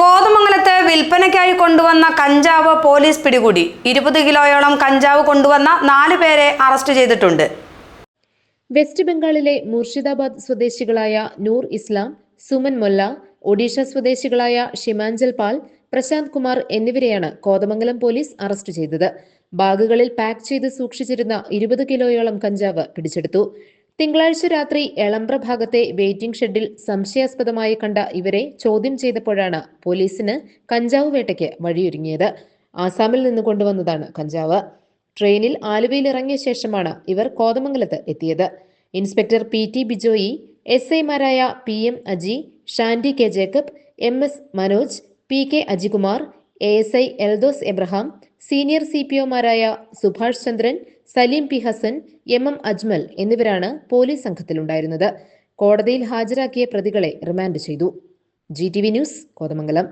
കോതമംഗലത്ത് വിൽപ്പനയ്ക്കായി കൊണ്ടുവന്ന കഞ്ചാവ് പോലീസ് പിടികൂടി. ഇരുപത് കിലോയോളം കഞ്ചാവ് കൊണ്ടുവന്ന നാല് പേരെ അറസ്റ്റ് ചെയ്തിട്ടുണ്ട്. വെസ്റ്റ് ബംഗാളിലെ മുർഷിദാബാദ് സ്വദേശികളായ നൂർ ഇസ്ലാം സുമൻ മൊല്ല ഒഡീഷ സ്വദേശികളായ ഷിമാഞ്ചൽ പാൽ പ്രശാന്ത് കുമാർ എന്നിവരെയാണ് കോതമംഗലം പോലീസ് അറസ്റ്റ് ചെയ്തത്. ബാഗുകളിൽ പാക്ക് ചെയ്ത് സൂക്ഷിച്ചിരുന്ന ഇരുപത് കിലോയോളം കഞ്ചാവ് പിടിച്ചെടുത്തു. തിങ്കളാഴ്ച രാത്രി എളംബ്ര ഭാഗത്തെ വെയിറ്റിംഗ് ഷെഡിൽ സംശയാസ്പദമായി കണ്ട ഇവരെ ചോദ്യം ചെയ്തപ്പോഴാണ് പോലീസിന് കഞ്ചാവ് വേട്ടയ്ക്ക് വഴിയൊരുങ്ങിയത്. ആസാമിൽ നിന്ന് കൊണ്ടുവന്നതാണ് കഞ്ചാവ്. ട്രെയിനിൽ ആലുവയിൽ ഇറങ്ങിയ ശേഷമാണ് ഇവർ കോതമംഗലത്ത് എത്തിയത്. Inspector P T Bijoy S ഐമാരായ P M Aji Shandy K Jacob M S Manoj P K Ajikumar A S I Eldhose Abraham senior C P ഒമാരായ Subhash Chandran Saleem P Hassan M M Ajmal എന്നിവരാണ് police സംഘത്തിലുണ്ടായിരുന്നത്. കോടതിയിൽ ഹാജരാക്കിയ പ്രതികളെ remand ചെയ്തു. G T V news Kothamangalam.